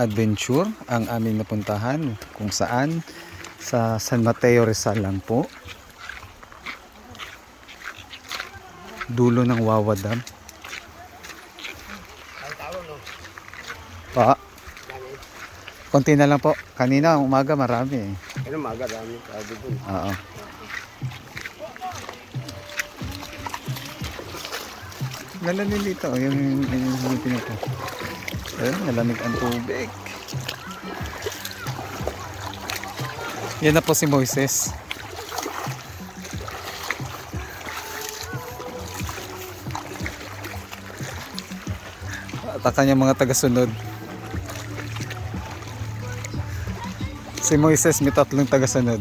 adventure ang aming napuntahan kung saan sa San Mateo Rizal lang po. Dulo ng Wawa Dam. Pa. Konti na lang po. Kanina umaga marami eh. Ano maga dami sabi dun. Oo. Lalamig dito, oh, yung yung ko. Ayun, nalamig ang tubig. Yan na po si Moises. At ang kanyang mga tagasunod. Si Moises may tatlong tagasunod.